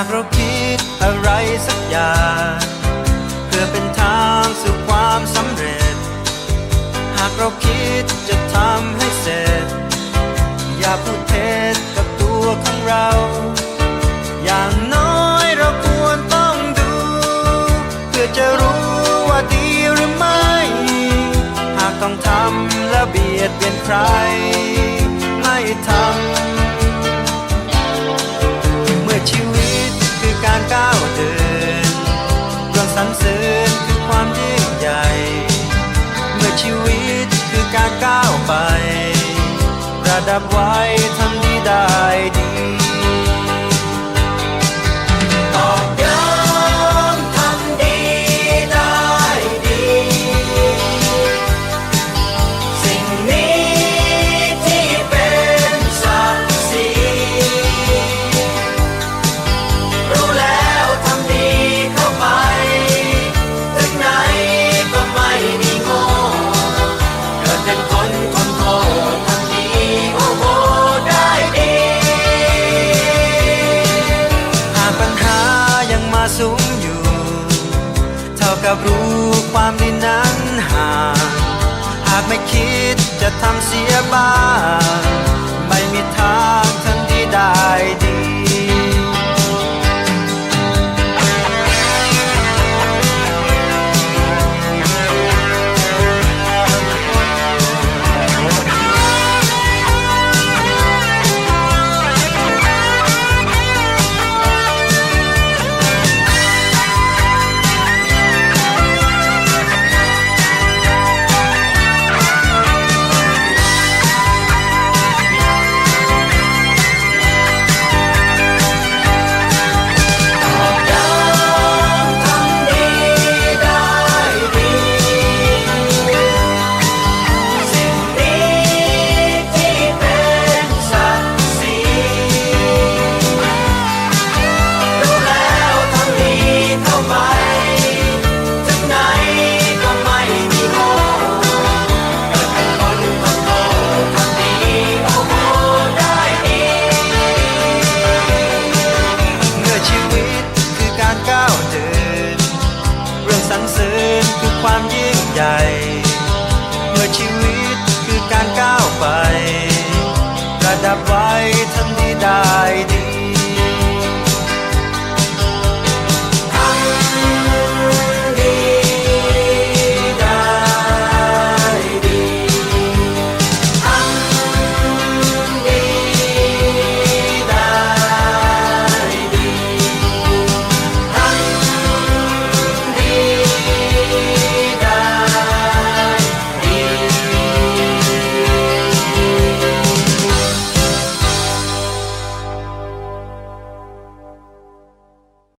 ากเราคิดอะไรสักอย่าง เพื่อเป็นทางสู่ความสำเร็จ หากเราคิดจะทำให้เสร็จ อย่าพูดเท็จกับตัวของเรา อย่างน้อยเราควรต้องดู เพื่อจะรู้ว่าดีหรือไม่ หากต้องทำและเบียดเบียนใคร ไม่ทำ ดับไว้ทำดี สูงอยู่ เท่ากับรู้ความดีนั้นห่างหากไม่คิดจะทำเสียบ้างไม่มีทาง ความยิ่งใหญ่